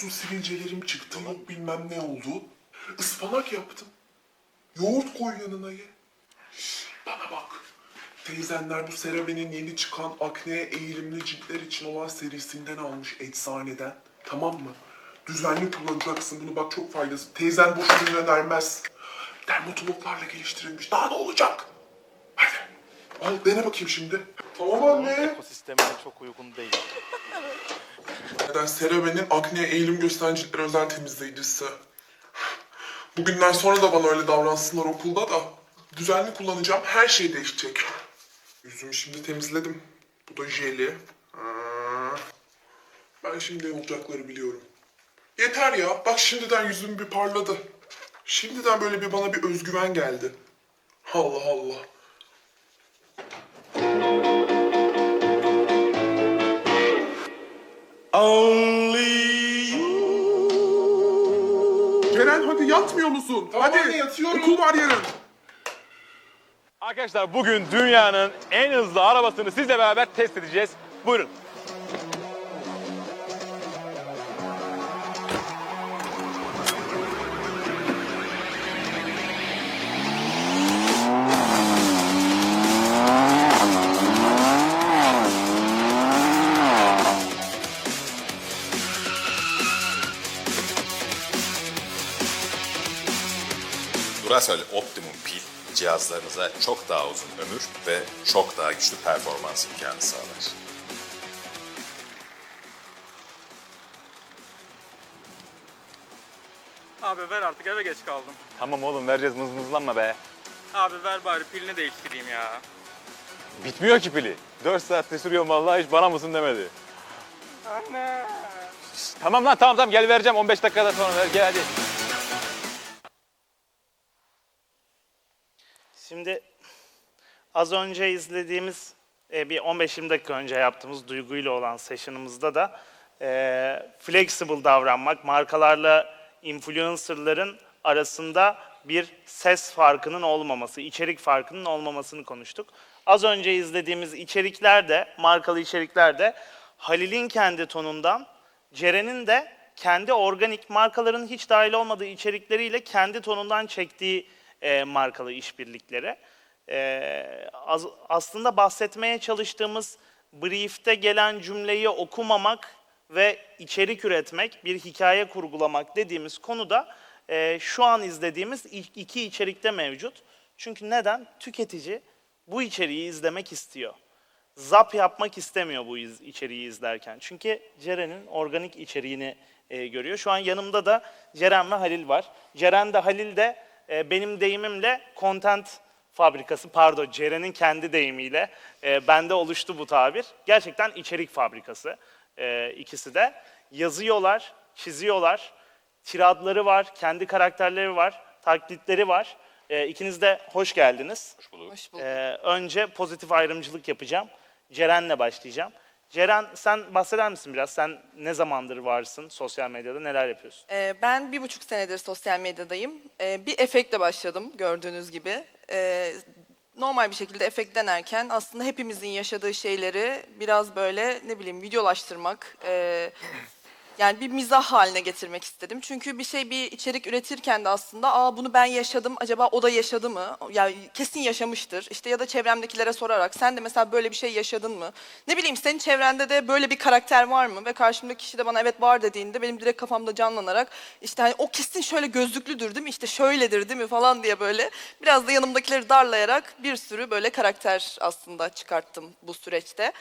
Söyleniyorsun sivilcelerim çıktı yok bilmem ne oldu. Ispanak yaptım. Yoğurt koy yanına ye. Bana bak. Teyzenler bu CeraVe'nin yeni çıkan akneye eğilimli ciltler için olan serisinden almış eczaneden. Tamam mı? Düzenli kullanacaksın bunu bak çok faydası. Teyzen boşuna önermez. Dermatologlarla geliştirilmiş. Daha ne olacak? Hadi. Al dene bakayım şimdi. Tamam anne. Ekosistemine çok uygun değil. Neden CeraVe'nin akneye eğilim gösteren özel temizleyicisi. Bugünden sonra da bana öyle davransınlar okulda da. Düzenli kullanacağım, her şey değişecek. Yüzümü şimdi temizledim. Bu da jeli. Ben şimdi olacakları biliyorum. Yeter ya, bak şimdiden yüzüm bir parladı. Şimdiden böyle bir bana bir özgüven geldi. Allah Allah. Ceren hadi yatmıyor musun? hadi anne, yatıyorum. okul var yarın. Arkadaşlar bugün dünyanın en hızlı arabasını sizle beraber test edeceğiz. Buyurun. Duracell Optimum pil cihazlarınıza çok daha uzun ömür ve çok daha güçlü performans imkanı sağlar. Abi ver artık eve geç kaldım. Tamam oğlum vereceğiz mızmızlanma be. Abi ver bari pilini değiştireyim ya. Bitmiyor ki pili. 4 saatte sürüyor vallahi hiç bana mısın demedi. Anne. Tamam lan tamam tamam gel vereceğim 15 dakikada sonra ver gel hadi. Şimdi az önce izlediğimiz e, bir 15-20 dakika önce yaptığımız duyguyla olan session'ımızda da e, flexible davranmak, markalarla influencerların arasında bir ses farkının olmaması, içerik farkının olmamasını konuştuk. Az önce izlediğimiz içerikler de, markalı içerikler de Halil'in kendi tonundan, Ceren'in de kendi organik markaların hiç dahil olmadığı içerikleriyle kendi tonundan çektiği e, markalı işbirlikleri. E, az- aslında bahsetmeye çalıştığımız briefte gelen cümleyi okumamak ve içerik üretmek, bir hikaye kurgulamak dediğimiz konuda e, şu an izlediğimiz iki içerikte mevcut. Çünkü neden? Tüketici bu içeriği izlemek istiyor zap yapmak istemiyor bu iz, içeriği izlerken. Çünkü Ceren'in organik içeriğini e, görüyor. Şu an yanımda da Ceren ve Halil var. Ceren de Halil de e, benim deyimimle content fabrikası, pardon Ceren'in kendi deyimiyle e, bende oluştu bu tabir. Gerçekten içerik fabrikası e, ikisi de. Yazıyorlar, çiziyorlar, tiradları var, kendi karakterleri var, taklitleri var. E, ikiniz de hoş geldiniz. Hoş bulduk. Hoş bulduk. Ee, önce pozitif ayrımcılık yapacağım. Ceren'le başlayacağım. Ceren sen bahseder misin biraz? Sen ne zamandır varsın sosyal medyada? Neler yapıyorsun? Ee, ben bir buçuk senedir sosyal medyadayım. Ee, bir efektle başladım gördüğünüz gibi. Ee, normal bir şekilde efekt denerken aslında hepimizin yaşadığı şeyleri biraz böyle ne bileyim videolaştırmak, e, yani bir mizah haline getirmek istedim. Çünkü bir şey bir içerik üretirken de aslında aa bunu ben yaşadım acaba o da yaşadı mı? Ya kesin yaşamıştır. İşte ya da çevremdekilere sorarak sen de mesela böyle bir şey yaşadın mı? Ne bileyim senin çevrende de böyle bir karakter var mı? Ve karşımdaki kişi de bana evet var dediğinde benim direkt kafamda canlanarak işte hani o kesin şöyle gözlüklüdür değil mi? İşte şöyledir değil mi falan diye böyle biraz da yanımdakileri darlayarak bir sürü böyle karakter aslında çıkarttım bu süreçte.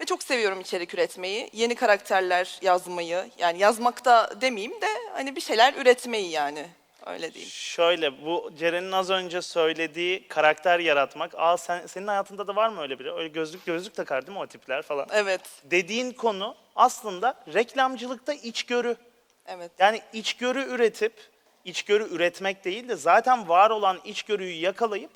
Ve çok seviyorum içerik üretmeyi. Yeni karakterler yazmayı. Yani yazmakta demeyeyim de hani bir şeyler üretmeyi yani. Öyle diyeyim. Şöyle bu Ceren'in az önce söylediği karakter yaratmak. Aa sen, senin hayatında da var mı öyle biri? Öyle gözlük gözlük takar değil mi o tipler falan? Evet, Dediğin konu aslında reklamcılıkta içgörü. evet. Yani içgörü üretip, içgörü üretmek değil de zaten var olan içgörüyü yakalayıp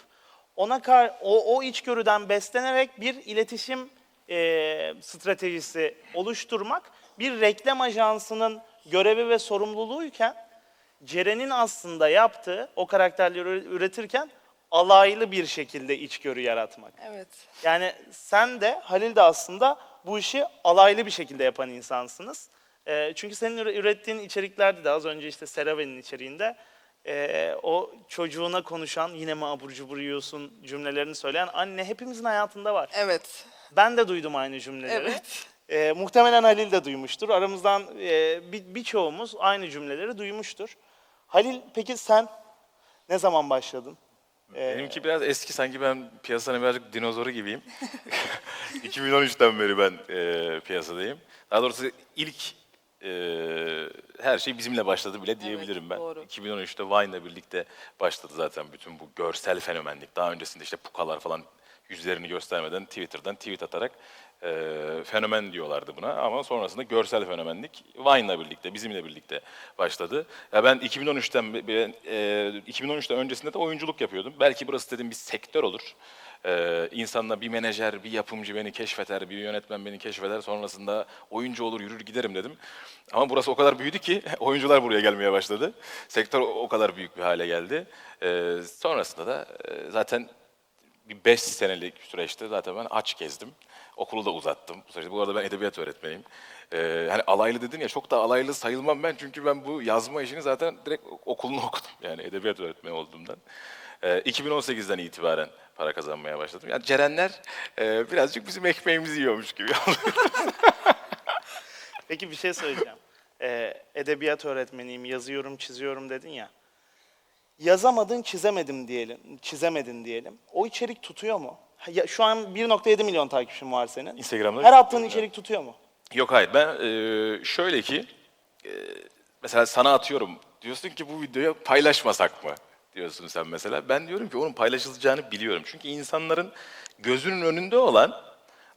ona kar, o, o içgörüden beslenerek bir iletişim e, stratejisi oluşturmak bir reklam ajansının görevi ve sorumluluğuyken Ceren'in aslında yaptığı o karakterleri üretirken alaylı bir şekilde içgörü yaratmak. Evet. Yani sen de Halil de aslında bu işi alaylı bir şekilde yapan insansınız. E, çünkü senin üre- ürettiğin içeriklerde de az önce işte CeraVe'nin içeriğinde e, o çocuğuna konuşan yine mi abur cubur yiyorsun cümlelerini söyleyen anne hepimizin hayatında var. Evet. Ben de duydum aynı cümleleri. Evet. E, muhtemelen Halil de duymuştur. Aramızdan e, bir- birçoğumuz aynı cümleleri duymuştur. Halil peki sen ne zaman başladın? E, Benimki biraz eski sanki ben piyasanın birazcık dinozoru gibiyim. 2013'ten beri ben e, piyasadayım. Daha doğrusu ilk e, her şey bizimle başladı bile diyebilirim ben. doğru. 2013'te Vine'la birlikte başladı zaten bütün bu görsel fenomenlik. Daha öncesinde işte pukalar falan yüzlerini göstermeden Twitter'dan tweet atarak e, fenomen diyorlardı buna. Ama sonrasında görsel fenomenlik Vine'la birlikte, bizimle birlikte başladı. Ya ben 2013'ten be- be- e, 2013'ten öncesinde de oyunculuk yapıyordum. Belki burası dedim bir sektör olur. Ee, insanla bir menajer, bir yapımcı beni keşfeder, bir yönetmen beni keşfeder. Sonrasında oyuncu olur, yürür giderim dedim. Ama burası o kadar büyüdü ki oyuncular buraya gelmeye başladı. Sektör o kadar büyük bir hale geldi. Ee, sonrasında da e, zaten bir beş senelik süreçte zaten ben aç gezdim. Okulu da uzattım. Bu, bu arada ben edebiyat öğretmeniyim. Ee, hani alaylı dedin ya çok da alaylı sayılmam ben çünkü ben bu yazma işini zaten direkt okulunu okudum. Yani edebiyat öğretmeni olduğumdan. Ee, 2018'den itibaren para kazanmaya başladım. Yani Cerenler e, birazcık bizim ekmeğimizi yiyormuş gibi. Peki bir şey söyleyeceğim. Ee, edebiyat öğretmeniyim, yazıyorum, çiziyorum dedin ya. Yazamadın, çizemedim diyelim, çizemedin diyelim. O içerik tutuyor mu? Ya, şu an 1.7 milyon takipçin var senin. Instagram'da Her attığın içerik tutuyor mu? Yok hayır ben e, şöyle ki e, mesela sana atıyorum diyorsun ki bu videoyu paylaşmasak mı diyorsun sen mesela. Ben diyorum ki onun paylaşılacağını biliyorum. Çünkü insanların gözünün önünde olan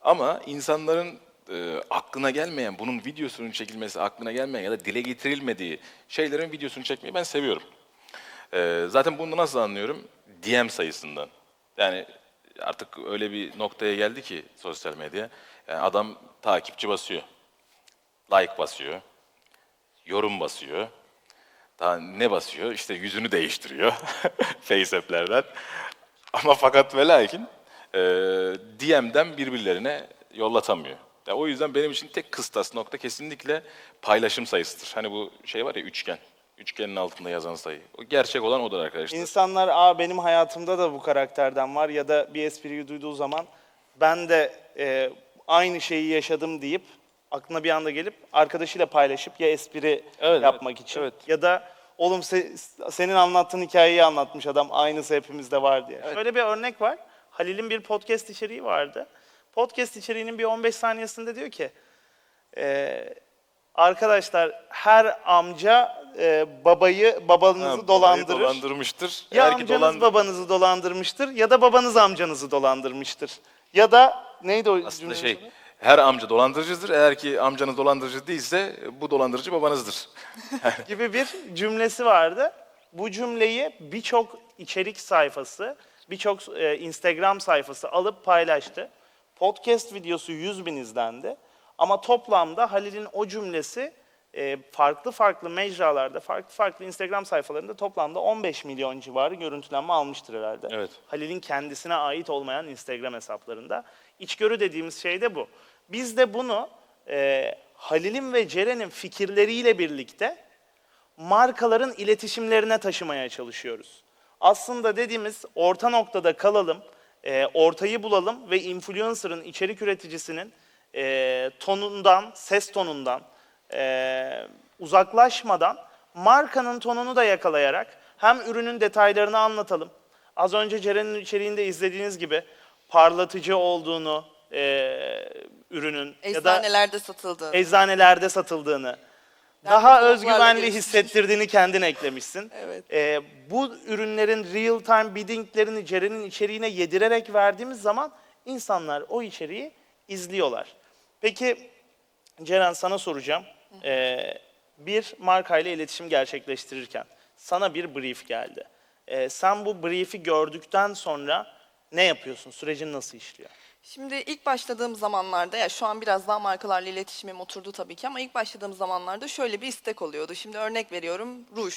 ama insanların e, aklına gelmeyen, bunun videosunun çekilmesi aklına gelmeyen ya da dile getirilmediği şeylerin videosunu çekmeyi ben seviyorum. Ee, zaten bunu nasıl anlıyorum? DM sayısından. Yani artık öyle bir noktaya geldi ki sosyal medya. Yani adam takipçi basıyor. Like basıyor. Yorum basıyor. Daha ne basıyor? İşte yüzünü değiştiriyor. Face app'lerden. Ama fakat ve lakin e, DM'den birbirlerine yollatamıyor. Ya o yüzden benim için tek kıstas nokta kesinlikle paylaşım sayısıdır. Hani bu şey var ya üçgen. Üçgenin altında yazan sayı. O gerçek olan odur arkadaşlar. İnsanlar Aa, benim hayatımda da bu karakterden var ya da bir espriyi duyduğu zaman ben de e, aynı şeyi yaşadım deyip aklına bir anda gelip arkadaşıyla paylaşıp ya espri Evet, yapmak evet, için evet. ya da oğlum se- senin anlattığın hikayeyi anlatmış adam aynısı hepimizde var diye. Şöyle bir örnek var. Halil'in bir podcast içeriği vardı. Podcast içeriğinin bir 15 saniyesinde diyor ki e, arkadaşlar her amca e, babayı babanızı Ha, babayı dolandırır. Dolandırmıştır. Ya Eğer ki amcanız dolan- babanızı dolandırmıştır ya da babanız amcanızı dolandırmıştır. Ya da neydi o Aslında cümlenin şey, sonu? her amca dolandırıcıdır. Eğer ki amcanız dolandırıcı değilse bu dolandırıcı babanızdır. gibi bir cümlesi vardı. Bu cümleyi birçok içerik sayfası, birçok e, Instagram sayfası alıp paylaştı. Podcast videosu 100 bin izlendi. Ama toplamda Halil'in o cümlesi e, farklı farklı mecralarda, farklı farklı Instagram sayfalarında toplamda 15 milyon civarı görüntülenme almıştır herhalde. Evet. Halil'in kendisine ait olmayan Instagram hesaplarında. İçgörü dediğimiz şey de bu. Biz de bunu e, Halil'in ve Ceren'in fikirleriyle birlikte markaların iletişimlerine taşımaya çalışıyoruz. Aslında dediğimiz orta noktada kalalım, e, ortayı bulalım ve influencer'ın, içerik üreticisinin e, tonundan, ses tonundan e, uzaklaşmadan markanın tonunu da yakalayarak hem ürünün detaylarını anlatalım. Az önce Ceren'in içeriğinde izlediğiniz gibi parlatıcı olduğunu e, ürünün ya da Eczanelerde satıldı. eczanelerde satıldığını, daha fotoğraflarla özgüvenli hissettirdiğini kendin eklemişsin. Evet. Ee, bu ürünlerin real time biddinglerini Ceren'in içeriğine yedirerek verdiğimiz zaman insanlar o içeriği izliyorlar. Peki Ceren sana soracağım. Ee, bir markayla iletişim gerçekleştirirken sana bir brief geldi. Ee, sen bu brief'i gördükten sonra ne yapıyorsun? Sürecin nasıl işliyor? Şimdi ilk başladığım zamanlarda ya şu an biraz daha markalarla iletişimim oturdu tabii ki ama ilk başladığım zamanlarda şöyle bir istek oluyordu. Şimdi örnek veriyorum ruj.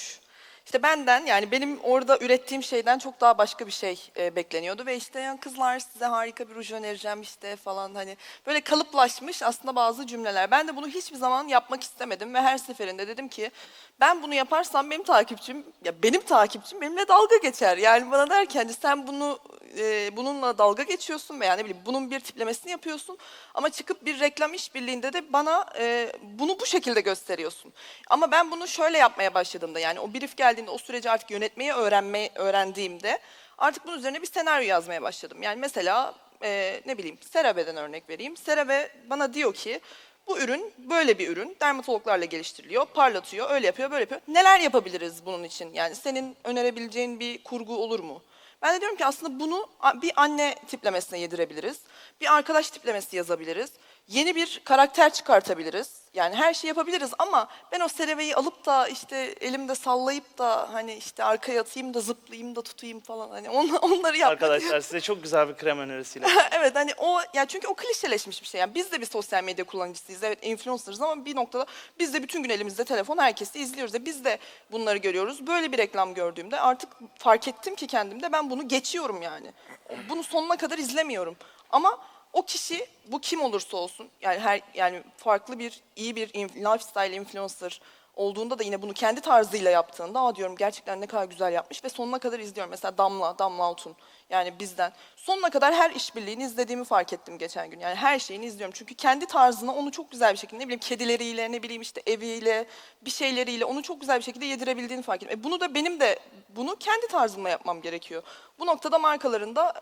İşte benden yani benim orada ürettiğim şeyden çok daha başka bir şey e, bekleniyordu ve işte ya kızlar size harika bir ruj önereceğim işte falan hani böyle kalıplaşmış aslında bazı cümleler. Ben de bunu hiçbir zaman yapmak istemedim ve her seferinde dedim ki ben bunu yaparsam benim takipçim ya benim takipçim benimle dalga geçer. Yani bana der ki hani sen bunu e, bununla dalga geçiyorsun veya ne bileyim bunun bir tiplemesini yapıyorsun ama çıkıp bir reklam işbirliğinde de bana e, bunu bu şekilde gösteriyorsun. Ama ben bunu şöyle yapmaya başladığımda yani o brief geldiğinde o süreci artık yönetmeyi öğrenmeyi öğrendiğimde artık bunun üzerine bir senaryo yazmaya başladım. Yani mesela e, ne bileyim CeraVe'den örnek vereyim. CeraVe bana diyor ki bu ürün böyle bir ürün. Dermatologlarla geliştiriliyor, parlatıyor, öyle yapıyor, böyle yapıyor. Neler yapabiliriz bunun için? Yani senin önerebileceğin bir kurgu olur mu? Ben de diyorum ki aslında bunu bir anne tiplemesine yedirebiliriz. Bir arkadaş tiplemesi yazabiliriz. Yeni bir karakter çıkartabiliriz. Yani her şeyi yapabiliriz ama ben o sereveyi alıp da işte elimde sallayıp da hani işte arkaya atayım da zıplayayım da tutayım falan hani on- onları yapmak Arkadaşlar size çok güzel bir krem önerisiyle. evet hani o ya çünkü o klişeleşmiş bir şey. Yani biz de bir sosyal medya kullanıcısıyız. Evet influencer'ız ama bir noktada biz de bütün gün elimizde telefon herkesi izliyoruz. ve biz de bunları görüyoruz. Böyle bir reklam gördüğümde artık fark ettim ki kendimde ben bunu geçiyorum yani. Bunu sonuna kadar izlemiyorum. Ama o kişi bu kim olursa olsun yani her yani farklı bir iyi bir lifestyle influencer olduğunda da yine bunu kendi tarzıyla yaptığında aa diyorum gerçekten ne kadar güzel yapmış ve sonuna kadar izliyorum. Mesela Damla, Damla Altun yani bizden. Sonuna kadar her işbirliğini izlediğimi fark ettim geçen gün. Yani her şeyini izliyorum. Çünkü kendi tarzına onu çok güzel bir şekilde ne bileyim kedileriyle ne bileyim işte eviyle bir şeyleriyle onu çok güzel bir şekilde yedirebildiğini fark ettim. E bunu da benim de bunu kendi tarzımla yapmam gerekiyor. Bu noktada markaların da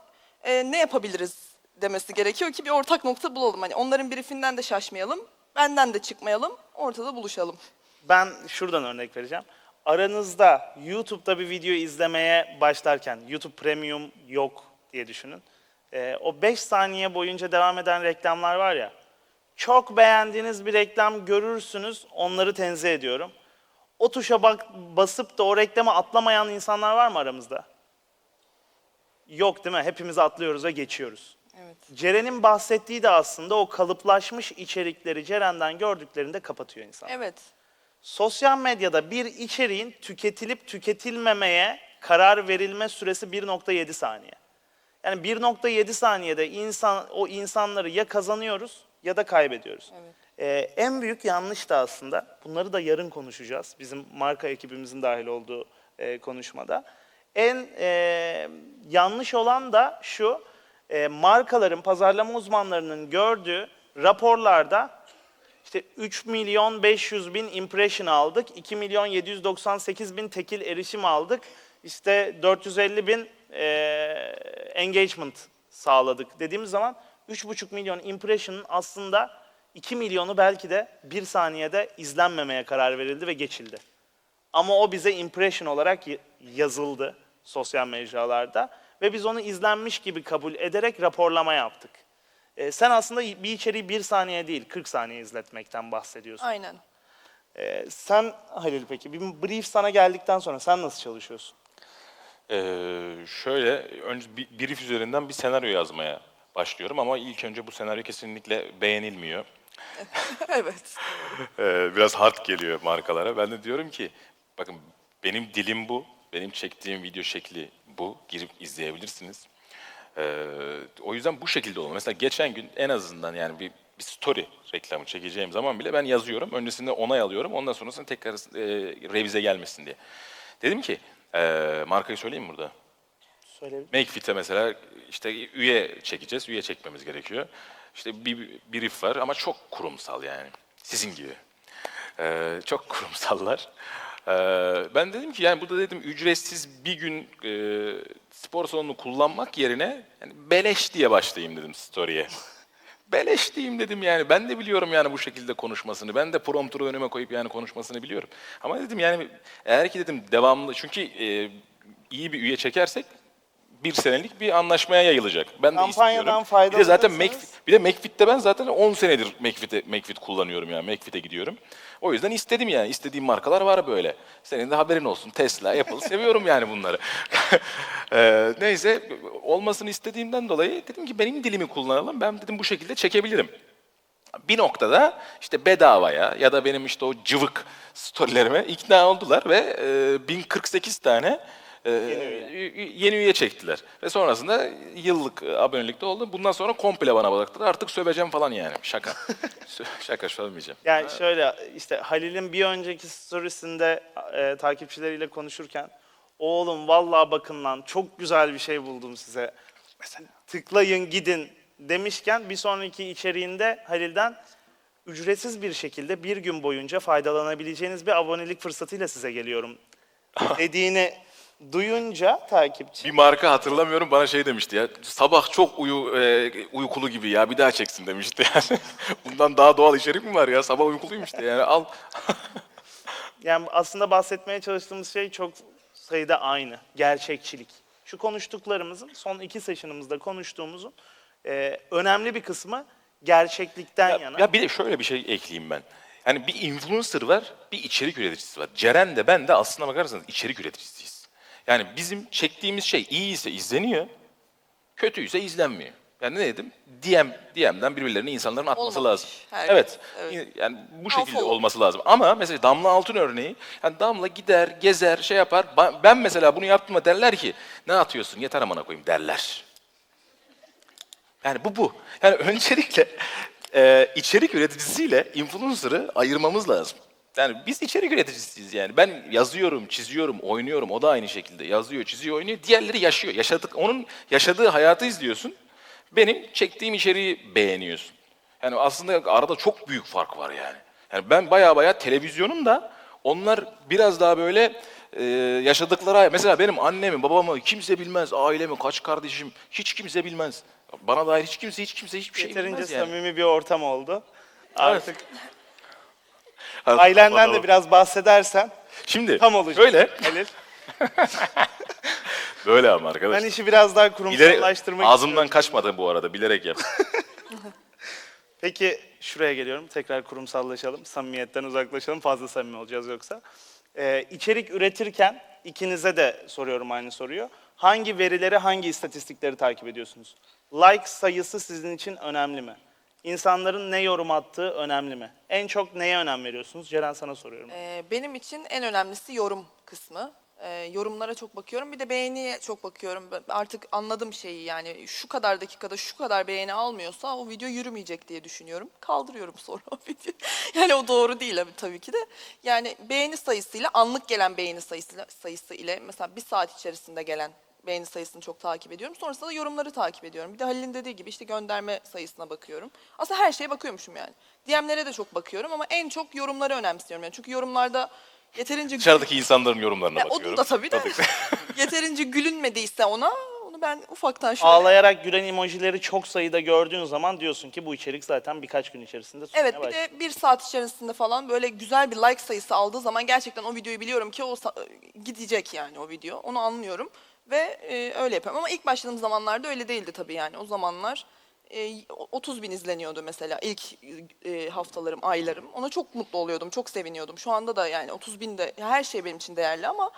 e, ne yapabiliriz demesi gerekiyor ki bir ortak nokta bulalım. Hani onların briefinden de şaşmayalım, benden de çıkmayalım, ortada buluşalım. Ben şuradan örnek vereceğim. Aranızda YouTube'da bir video izlemeye başlarken, YouTube Premium yok diye düşünün. Ee, o 5 saniye boyunca devam eden reklamlar var ya, çok beğendiğiniz bir reklam görürsünüz, onları tenzih ediyorum. O tuşa bak, basıp da o reklama atlamayan insanlar var mı aramızda? Yok değil mi? Hepimiz atlıyoruz ve geçiyoruz. Evet. Ceren'in bahsettiği de aslında o kalıplaşmış içerikleri Ceren'den gördüklerinde kapatıyor insan. Evet. Sosyal medyada bir içeriğin tüketilip tüketilmemeye karar verilme süresi 1.7 saniye. Yani 1.7 saniyede insan o insanları ya kazanıyoruz ya da kaybediyoruz. Ee, en büyük yanlış da aslında, bunları da yarın konuşacağız. Bizim marka ekibimizin dahil olduğu e, konuşmada. En e, yanlış olan da şu, e, markaların, pazarlama uzmanlarının gördüğü raporlarda işte 3 milyon 500 bin impression aldık, 2 milyon 798 bin tekil erişim aldık, işte 450 bin eee, engagement sağladık dediğimiz zaman 3,5 milyon impression'ın aslında 2 milyonu belki de bir saniyede izlenmemeye karar verildi ve geçildi. Ama o bize impression olarak yazıldı sosyal mecralarda ve biz onu izlenmiş gibi kabul ederek raporlama yaptık. Ee, sen aslında bir içeriği bir saniye değil, 40 saniye izletmekten bahsediyorsun. Aynen. Ee, sen Halil peki, bir brief sana geldikten sonra sen nasıl çalışıyorsun? Ee, şöyle, önce bir brief üzerinden bir senaryo yazmaya başlıyorum ama ilk önce bu senaryo kesinlikle beğenilmiyor. evet. Ee, biraz hard geliyor markalara. Ben de diyorum ki, bakın benim dilim bu, benim çektiğim video şekli bu, girip izleyebilirsiniz. Ee, o yüzden bu şekilde olmalı. Mesela geçen gün en azından yani bir, bir story reklamı çekeceğim zaman bile ben yazıyorum. Öncesinde onay alıyorum. Ondan sonrasında tekrar e, revize gelmesin diye. Dedim ki, e, markayı söyleyeyim mi burada? Söyleyebilir Makefit'e mesela işte üye çekeceğiz, üye çekmemiz gerekiyor. İşte bir brief var ama çok kurumsal yani. Sizin gibi. Ee, çok kurumsallar. Ee, ben dedim ki yani burada dedim ücretsiz bir gün e, spor salonunu kullanmak yerine yani beleş diye başlayayım dedim story'e. Beleş diyeyim dedim yani. Ben de biliyorum yani bu şekilde konuşmasını. Ben de prompter'ı önüme koyup yani konuşmasını biliyorum. Ama dedim yani eğer ki dedim devamlı çünkü e, iyi bir üye çekersek bir senelik bir anlaşmaya yayılacak. Ben de Kampanyadan istiyorum. Bir de zaten faydalanırsanız- Macfit, bir de Macfit'te ben zaten 10 senedir Macfit'e Macfit kullanıyorum yani. Macfit'e gidiyorum. O yüzden istedim yani. İstediğim markalar var böyle. Senin de haberin olsun. Tesla, Apple seviyorum yani bunları. Ee, neyse olmasını istediğimden dolayı dedim ki benim dilimi kullanalım. Ben dedim bu şekilde çekebilirim. bir noktada işte bedavaya ya da benim işte o cıvık storylerime ikna oldular ve e, 1048 tane e, yeni, üye. çektiler. Ve sonrasında yıllık e, abonelikte oldu. Bundan sonra komple bana baktılar. Artık söveceğim falan yani. Şaka. Şaka sövmeyeceğim. Yani şöyle işte Halil'in bir önceki storiesinde e, takipçileriyle konuşurken oğlum vallahi bakın lan çok güzel bir şey buldum size. Mesela tıklayın gidin demişken bir sonraki içeriğinde Halil'den ücretsiz bir şekilde bir gün boyunca faydalanabileceğiniz bir abonelik fırsatıyla size geliyorum dediğini duyunca takipçi Bir marka hatırlamıyorum bana şey demişti ya. Sabah çok uyu e, uykulu gibi ya bir daha çeksin demişti yani. Bundan daha doğal içerik mi var ya? Sabah uykuluymuş işte yani al. Yani aslında bahsetmeye çalıştığımız şey çok sayıda aynı. Gerçekçilik. Şu konuştuklarımızın son iki session'ımızda konuştuğumuzun e, önemli bir kısmı gerçeklikten Ya, yana. ya bir de şöyle bir şey ekleyeyim ben. Yani bir influencer var, bir içerik üreticisi var. Ceren de ben de aslına bakarsanız içerik üreticisiyiz. Yani bizim çektiğimiz şey iyi ise izleniyor, kötüyse izlenmiyor. Yani ne dedim? DM, DM'den birbirlerine insanların atması Olmamış. lazım. Her- evet. evet. Yani bu Alfa şekilde olur. olması lazım. Ama mesela Damla Altın örneği, yani Damla gider, gezer, şey yapar. Ben mesela bunu yaptığımda derler ki, ne atıyorsun yeter amına koyayım derler. Yani bu bu. Yani öncelikle e, içerik üreticisiyle influencer'ı ayırmamız lazım. Yani biz içerik üreticisiyiz yani. Ben yazıyorum, çiziyorum, oynuyorum. O da aynı şekilde yazıyor, çiziyor, oynuyor. Diğerleri yaşıyor. Yaşadık, onun yaşadığı hayatı izliyorsun. Benim çektiğim içeriği beğeniyorsun. Yani aslında arada çok büyük fark var yani. Yani ben baya baya televizyonum da onlar biraz daha böyle e, yaşadıkları mesela benim annemi, babamı kimse bilmez, ailemi, kaç kardeşim hiç kimse bilmez. Bana dair hiç kimse hiç kimse hiçbir şey Yeterince bilmez yani. samimi bir ortam oldu. Artık ailenden de biraz bahsedersen Şimdi tam olacak. böyle Halil. böyle ama Ben arkadaşlar. işi biraz daha kurumsallaştırmak ağzımdan istiyorum. kaçmadı bu arada bilerek yap. Peki şuraya geliyorum. Tekrar kurumsallaşalım. Samimiyetten uzaklaşalım. Fazla samimi olacağız yoksa. Ee, içerik üretirken ikinize de soruyorum aynı soruyu. Hangi verileri, hangi istatistikleri takip ediyorsunuz? Like sayısı sizin için önemli mi? İnsanların ne yorum attığı önemli mi? En çok neye önem veriyorsunuz? Ceren sana soruyorum. Ee, benim için en önemlisi yorum kısmı. Ee, yorumlara çok bakıyorum. Bir de beğeniye çok bakıyorum. Artık anladım şeyi yani şu kadar dakikada şu kadar beğeni almıyorsa o video yürümeyecek diye düşünüyorum. Kaldırıyorum sonra o videoyu. Yani o doğru değil abi tabii ki de. Yani beğeni sayısıyla anlık gelen beğeni sayısı, sayısı ile mesela bir saat içerisinde gelen beğeni sayısını çok takip ediyorum. Sonrasında da yorumları takip ediyorum. Bir de Halil'in dediği gibi işte gönderme sayısına bakıyorum. Aslında her şeye bakıyormuşum yani. DM'lere de çok bakıyorum ama en çok yorumları önemsiyorum. Yani çünkü yorumlarda yeterince Dışarıdaki insanların yorumlarına Ya, bakıyorum. Onun da tabii de yeterince gülünmediyse ona onu ben ufaktan şöyle... Ağlayarak gülen emojileri çok sayıda gördüğün zaman diyorsun ki bu içerik zaten birkaç gün içerisinde sunmaya Evet bir başlayacak. de bir saat içerisinde falan böyle güzel bir like sayısı aldığı zaman gerçekten o videoyu biliyorum ki o gidecek yani o video. Onu anlıyorum ve e, öyle yapıyorum. Ama ilk başladığım zamanlarda öyle değildi tabii yani. O zamanlar e, 30 bin izleniyordu mesela ilk e, haftalarım, aylarım. Ona çok mutlu oluyordum, çok seviniyordum. Şu anda da yani 30 bin de her şey benim için değerli ama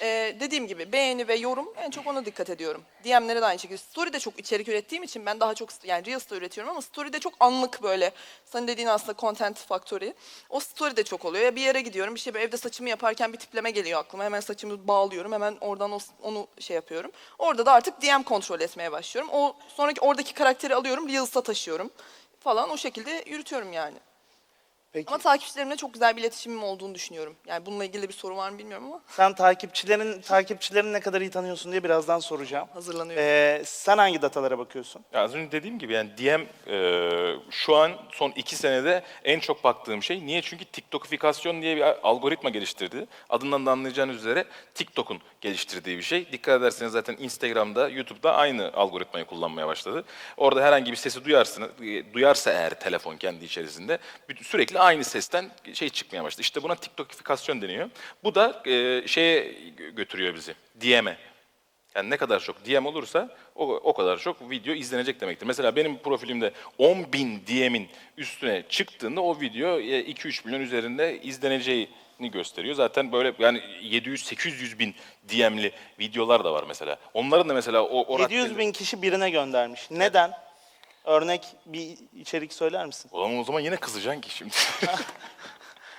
e, dediğim gibi beğeni ve yorum en çok ona dikkat ediyorum. DM'lere de aynı şekilde. Story'de çok içerik ürettiğim için ben daha çok yani Reels'ta üretiyorum ama Story'de çok anlık böyle. Senin dediğin aslında content factory. O Story'de çok oluyor. Ya bir yere gidiyorum bir evde saçımı yaparken bir tipleme geliyor aklıma. Hemen saçımı bağlıyorum. Hemen oradan onu şey yapıyorum. Orada da artık DM kontrol etmeye başlıyorum. O sonraki oradaki karakteri alıyorum. Reels'a taşıyorum falan o şekilde yürütüyorum yani. Peki Ama takipçilerimle çok güzel bir iletişimim olduğunu düşünüyorum. Yani bununla ilgili bir soru var mı bilmiyorum ama sen takipçilerin takipçilerini ne kadar iyi tanıyorsun diye birazdan soracağım. hazırlanıyorum. Ee, sen hangi datalara bakıyorsun? Ya az önce dediğim gibi yani DM e, şu an son iki senede en çok baktığım şey. Niye? Çünkü TikTokifikasyon diye bir algoritma geliştirdi. Adından da anlayacağınız üzere TikTok'un geliştirdiği bir şey. Dikkat ederseniz zaten Instagram'da, YouTube'da aynı algoritmayı kullanmaya başladı. Orada herhangi bir sesi duyarsınız, e, duyarsa eğer telefon kendi içerisinde bütün- sürekli aynı sesten şey çıkmaya başladı. İşte buna TikTokifikasyon deniyor. Bu da e, şeye gö- götürüyor bizi. DM'e. Yani ne kadar çok DM olursa o, o kadar çok video izlenecek demektir. Mesela benim profilimde 10 bin DM'in üstüne çıktığında o video e, 2-3 milyon üzerinde izleneceğini gösteriyor. Zaten böyle yani 700-800 bin DM'li videolar da var mesela. Onların da mesela o... o 700 bin kişi birine göndermiş. Neden? Örnek bir içerik söyler misin? Ulan o zaman yine kızacaksın ki şimdi.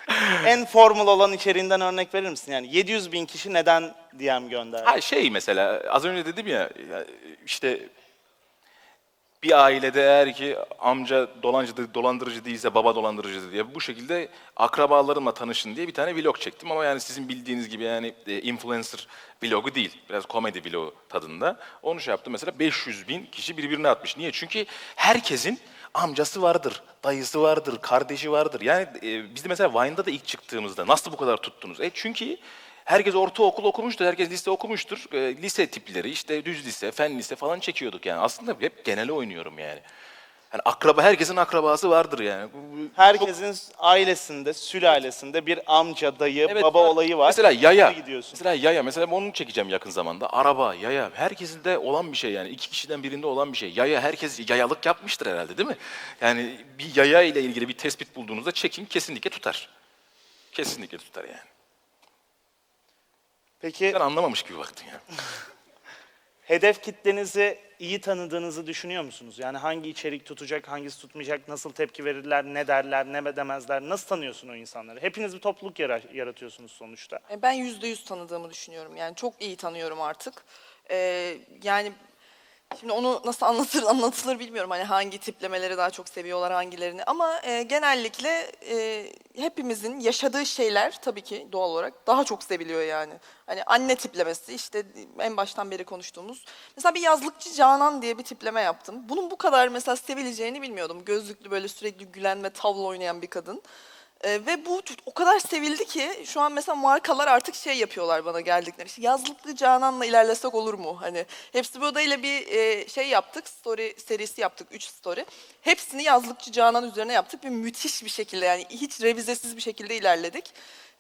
en formal olan içeriğinden örnek verir misin? Yani 700 bin kişi neden DM gönderdi? Ha şey mesela az önce dedim ya ya işte bir ailede eğer ki amca dolancı, dolandırıcı değilse baba dolandırıcı diye bu şekilde akrabalarımla tanışın diye bir tane vlog çektim ama yani sizin bildiğiniz gibi yani e, influencer vlogu değil. Biraz komedi vlogu tadında. Onu şey yaptım mesela 500 bin kişi birbirine atmış. Niye? Çünkü herkesin amcası vardır, dayısı vardır, kardeşi vardır. Yani e, biz de mesela Vine'da da ilk çıktığımızda nasıl bu kadar tuttunuz? E çünkü Herkes ortaokul okumuştur, herkes lise okumuştur. E, lise tipleri, işte düz lise, fen lise falan çekiyorduk yani. Aslında hep genele oynuyorum yani. Yani akraba, herkesin akrabası vardır yani. Herkesin ailesinde, sülalesinde bir amca, dayı, Evet, baba var. olayı var. Mesela yaya. Gidiyorsun. Mesela yaya. Mesela onu çekeceğim yakın zamanda. Araba, yaya. Herkesin de olan bir şey yani. İki kişiden birinde olan bir şey. Yaya herkes yayalık yapmıştır herhalde değil mi? Yani bir yaya ile ilgili bir tespit bulduğunuzda çekin kesinlikle tutar. Kesinlikle tutar yani. Peki Sen anlamamış gibi baktın ya. hedef kitlenizi iyi tanıdığınızı düşünüyor musunuz? Yani hangi içerik tutacak, hangisi tutmayacak, nasıl tepki verirler, ne derler, ne demezler, nasıl tanıyorsun o insanları? Hepiniz bir topluluk yara- yaratıyorsunuz sonuçta. E, Ben yüzde yüz tanıdığımı düşünüyorum. Yani çok iyi tanıyorum artık. Ee, yani şimdi onu nasıl anlatır anlatılır bilmiyorum. Hani hangi tiplemeleri daha çok seviyorlar hangilerini. Ama e, genellikle e, hepimizin yaşadığı şeyler tabii ki doğal olarak daha çok seviliyor yani. Hani anne tiplemesi işte en baştan beri konuştuğumuz. Mesela bir yazlıkçı Canan diye bir tipleme yaptım. Bunun bu kadar mesela sevileceğini bilmiyordum. Gözlüklü böyle sürekli gülen ve tavla oynayan bir kadın. Ee, ve bu o kadar sevildi ki şu an mesela markalar artık şey yapıyorlar bana geldikleri. İşte yazlıklı Canan'la ilerlesek olur mu? Hani hepsi bu ile bir e, şey yaptık. Story serisi yaptık. 3 story. Hepsini yazlıkçı Canan üzerine yaptık ve müthiş bir şekilde yani hiç revizesiz bir şekilde ilerledik.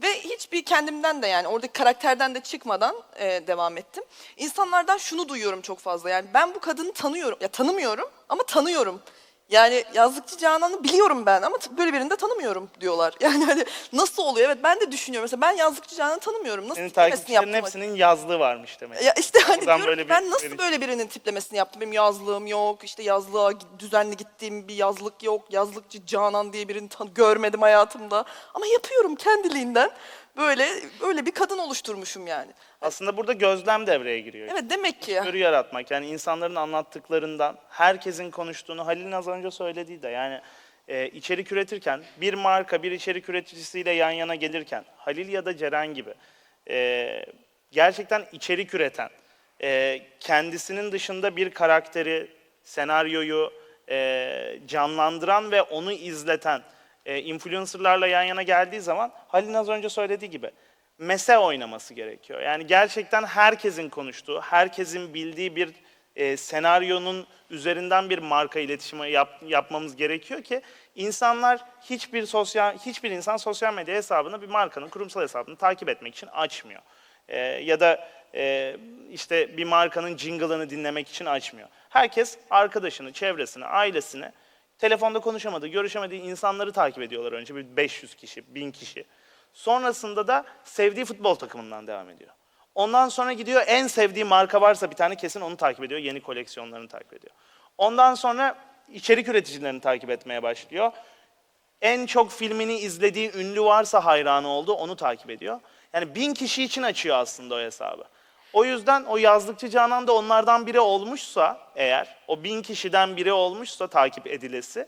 Ve hiçbir kendimden de yani oradaki karakterden de çıkmadan e, devam ettim. İnsanlardan şunu duyuyorum çok fazla. Yani ben bu kadını tanıyorum. Ya tanımıyorum ama tanıyorum. Yani yazlıkçı Canan'ı biliyorum ben ama böyle birini de tanımıyorum diyorlar. Yani hani nasıl oluyor? Evet ben de düşünüyorum. Mesela ben yazlıkçı Canan'ı tanımıyorum. Nasıl Senin tiplemesini takipçilerin yaptım? hepsinin yazlığı varmış demek. Ya işte hani Buradan diyorum böyle bir ben nasıl böyle birinin tiplemesini yaptım? Benim yazlığım yok, işte yazlığa gi- düzenli gittiğim bir yazlık yok. Yazlıkçı Canan diye birini tan- görmedim hayatımda. Ama yapıyorum kendiliğinden. Böyle öyle bir kadın oluşturmuşum yani. Aslında burada gözlem devreye giriyor. Evet demek ki. Görü yaratmak yani insanların anlattıklarından herkesin konuştuğunu Halil'in az önce söylediği de yani e, içerik üretirken bir marka bir içerik üreticisiyle yan yana gelirken Halil ya da Ceren gibi e, gerçekten içerik üreten e, kendisinin dışında bir karakteri senaryoyu e, canlandıran ve onu izleten e, influencerlarla yan yana geldiği zaman Halil'in az önce söylediği gibi mese oynaması gerekiyor. Yani gerçekten herkesin konuştuğu, herkesin bildiği bir e, senaryonun üzerinden bir marka iletişimi yap- yapmamız gerekiyor ki insanlar hiçbir sosyal hiçbir insan sosyal medya hesabını bir markanın kurumsal hesabını takip etmek için açmıyor. E, ya da e, işte bir markanın jingle'ını dinlemek için açmıyor. Herkes arkadaşını, çevresini, ailesini telefonda konuşamadığı, görüşemediği insanları takip ediyorlar önce bir 500 kişi, 1000 kişi. Sonrasında da sevdiği futbol takımından devam ediyor. Ondan sonra gidiyor en sevdiği marka varsa bir tane kesin onu takip ediyor. Yeni koleksiyonlarını takip ediyor. Ondan sonra içerik üreticilerini takip etmeye başlıyor. En çok filmini izlediği ünlü varsa hayranı oldu onu takip ediyor. Yani bin kişi için açıyor aslında o hesabı. O yüzden o yazlıkçı Canan da onlardan biri olmuşsa eğer, o bin kişiden biri olmuşsa takip edilesi,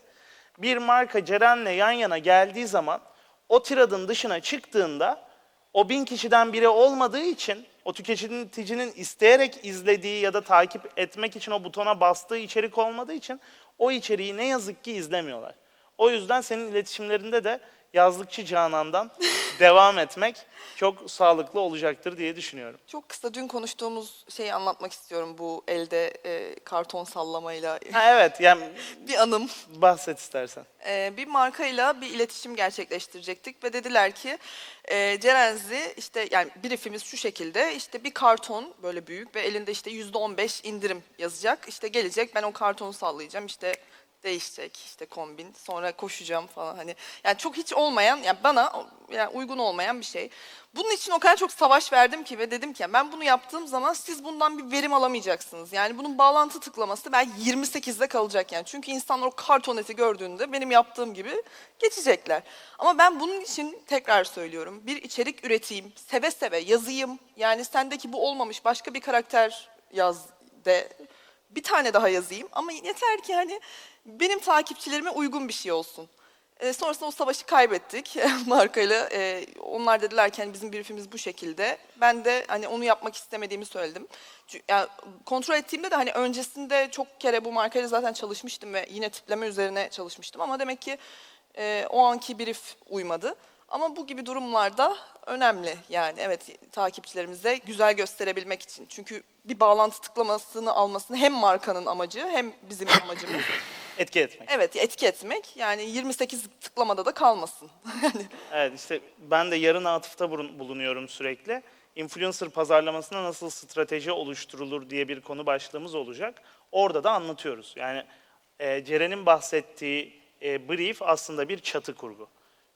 bir marka Ceren'le yan yana geldiği zaman o tiradın dışına çıktığında o bin kişiden biri olmadığı için o tüketicinin isteyerek izlediği ya da takip etmek için o butona bastığı içerik olmadığı için o içeriği ne yazık ki izlemiyorlar. O yüzden senin iletişimlerinde de yazlıkçı Canan'dan devam etmek çok sağlıklı olacaktır diye düşünüyorum. Çok kısa dün konuştuğumuz şeyi anlatmak istiyorum bu elde e, karton sallamayla. Ha, evet yani bir anım. bahset istersen. Ee, bir markayla bir iletişim gerçekleştirecektik ve dediler ki e, Cerenzi işte yani briefimiz şu şekilde işte bir karton böyle büyük ve elinde işte yüzde on beş indirim yazacak işte gelecek ben o kartonu sallayacağım işte değişecek işte kombin sonra koşacağım falan hani yani çok hiç olmayan yani bana yani uygun olmayan bir şey. Bunun için o kadar çok savaş verdim ki ve dedim ki ben bunu yaptığım zaman siz bundan bir verim alamayacaksınız. Yani bunun bağlantı tıklaması belki 28'de kalacak yani. Çünkü insanlar o kartoneti gördüğünde benim yaptığım gibi geçecekler. Ama ben bunun için tekrar söylüyorum bir içerik üreteyim, seve seve yazayım. Yani sendeki bu olmamış başka bir karakter yaz de bir tane daha yazayım ama yeter ki hani benim takipçilerime uygun bir şey olsun. E, sonrasında o savaşı kaybettik markayla. E, onlar dediler ki hani bizim briefimiz bu şekilde. Ben de hani onu yapmak istemediğimi söyledim. Çünkü, yani kontrol ettiğimde de hani öncesinde çok kere bu markayla zaten çalışmıştım ve yine tipleme üzerine çalışmıştım ama demek ki e, o anki brief uymadı. Ama bu gibi durumlarda önemli yani evet takipçilerimize güzel gösterebilmek için. Çünkü bir bağlantı tıklamasını almasını hem markanın amacı hem bizim amacımız. Etki etmek. Evet etki etmek yani 28 tıklamada da kalmasın. Yani Evet işte ben de yarın atıfta bulun- bulunuyorum sürekli. Influencer pazarlamasına nasıl strateji oluşturulur diye bir konu başlığımız olacak. Orada da anlatıyoruz. Yani e, Ceren'in bahsettiği e, brief aslında bir çatı kurgu.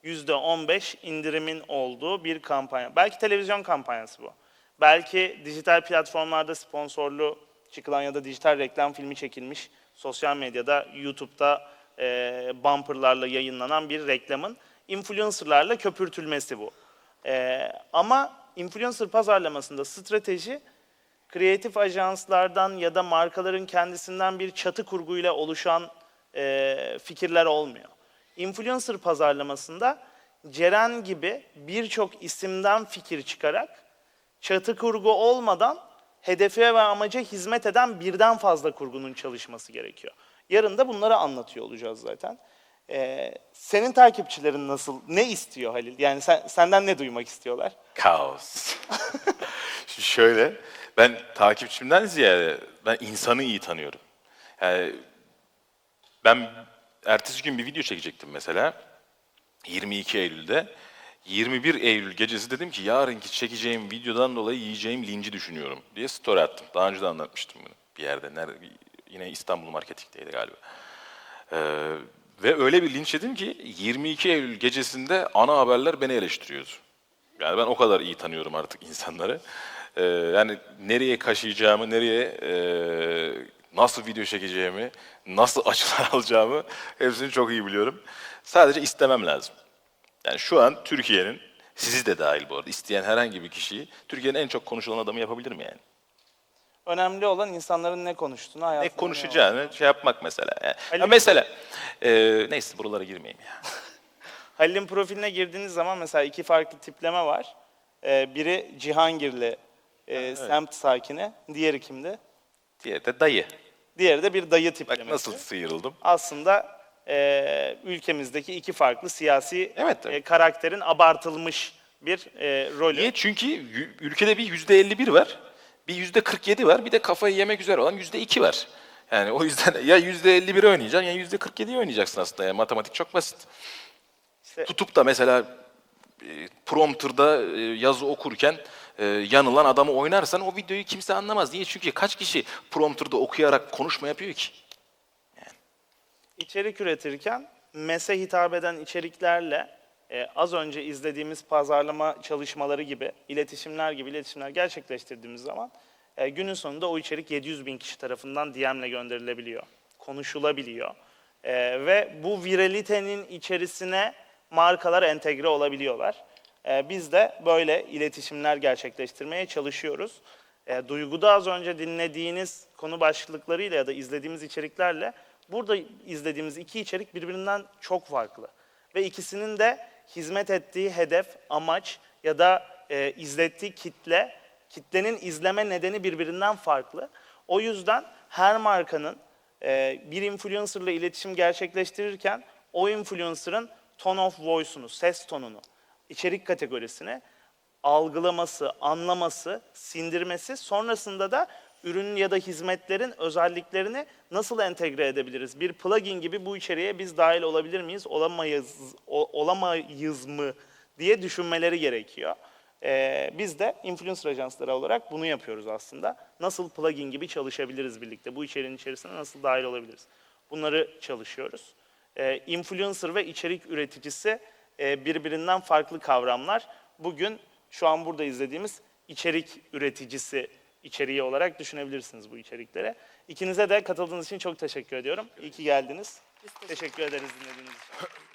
%15 indirimin olduğu bir kampanya. Belki televizyon kampanyası bu. Belki dijital platformlarda sponsorlu çıkılan ya da dijital reklam filmi çekilmiş sosyal medyada, YouTube'da e, bumperlarla yayınlanan bir reklamın influencerlarla köpürtülmesi bu. E, ama influencer pazarlamasında strateji kreatif ajanslardan ya da markaların kendisinden bir çatı kurguyla oluşan e, fikirler olmuyor. Influencer pazarlamasında Ceren gibi birçok isimden fikir çıkarak çatı kurgu olmadan hedefe ve amaca hizmet eden birden fazla kurgunun çalışması gerekiyor. Yarın da bunları anlatıyor olacağız zaten. Ee, senin takipçilerin nasıl, ne istiyor Halil? Yani sen, senden ne duymak istiyorlar? Kaos. Şöyle, ben takipçimden ziyade ben insanı iyi tanıyorum. Yani ben ertesi gün bir video çekecektim mesela. 22 Eylül'de. 21 Eylül gecesi dedim ki yarınki çekeceğim videodan dolayı yiyeceğim linci düşünüyorum diye story attım. Daha önce de anlatmıştım bunu bir yerde. Nerede, yine İstanbul Marketing'deydi galiba. Ee, ve öyle bir linç yedim ki 22 Eylül gecesinde ana haberler beni eleştiriyordu. Yani ben o kadar iyi tanıyorum artık insanları. Ee, yani nereye kaşıyacağımı, nereye e, nasıl video çekeceğimi, nasıl açılar alacağımı hepsini çok iyi biliyorum. Sadece istemem lazım. Yani şu an Türkiye'nin, sizi de dahil bu arada, isteyen herhangi bir kişiyi Türkiye'nin en çok konuşulan adamı yapabilirim yani. Önemli olan insanların ne konuştuğunu, Ne hayatında konuşacağını şey yapmak mesela. Yani, Ali- ya mesela, e, neyse buralara girmeyeyim ya. Halil'in profiline girdiğiniz zaman mesela iki farklı tipleme var. Ee, biri Cihangirli e, semt sakini, diğeri kimdi? Diğeri de dayı. Diğeri de bir dayı Bak tiplemesi. nasıl sıyrıldım. Aslında e, ülkemizdeki iki farklı siyasi Evet, tabii. e, karakterin abartılmış bir e, rolü. Niye? Çünkü yü- ülkede bir yüzde 51 var, bir yüzde 47 var, bir de kafayı yemek üzere olan yüzde 2 var. Yani o yüzden ya yüzde 51 oynayacaksın ya yüzde 47 oynayacaksın aslında. Yani matematik çok basit. İşte- Tutup da mesela e, prompterda e, yazı okurken e, yanılan adamı oynarsan o videoyu kimse anlamaz. Niye? Çünkü kaç kişi prompterda okuyarak konuşma yapıyor ki? İçerik üretirken mese hitap eden içeriklerle e, az önce izlediğimiz pazarlama çalışmaları gibi, iletişimler gibi iletişimler gerçekleştirdiğimiz zaman e, günün sonunda o içerik 700 bin kişi tarafından DM'le gönderilebiliyor, konuşulabiliyor. E, ve bu viralitenin içerisine markalar entegre olabiliyorlar. E, biz de böyle iletişimler gerçekleştirmeye çalışıyoruz. E, Duygu'da az önce dinlediğiniz konu başlıklarıyla ya da izlediğimiz içeriklerle burada izlediğimiz iki içerik birbirinden çok farklı. Ve ikisinin de hizmet ettiği hedef, amaç ya da e, izlettiği kitle, kitlenin izleme nedeni birbirinden farklı. O yüzden her markanın e, bir influencerla iletişim gerçekleştirirken o influencer'ın tone of voice'unu, ses tonunu, içerik kategorisini algılaması, anlaması, sindirmesi, sonrasında da ürün ya da hizmetlerin özelliklerini nasıl entegre edebiliriz? Bir plugin gibi bu içeriğe biz dahil olabilir miyiz, olamayız, olamayız mı diye düşünmeleri gerekiyor. Ee, biz de influencer ajansları olarak bunu yapıyoruz aslında. Nasıl plugin gibi çalışabiliriz birlikte, bu içeriğin içerisine nasıl dahil olabiliriz? Bunları çalışıyoruz. E, influencer ve içerik üreticisi e, birbirinden farklı kavramlar. Bugün şu an burada izlediğimiz içerik üreticisi içeriği olarak düşünebilirsiniz bu içeriklere. İkinize de katıldığınız için çok teşekkür ediyorum. İyi ki geldiniz. Teşekkür Teşekkür ederiz dinlediğiniz için.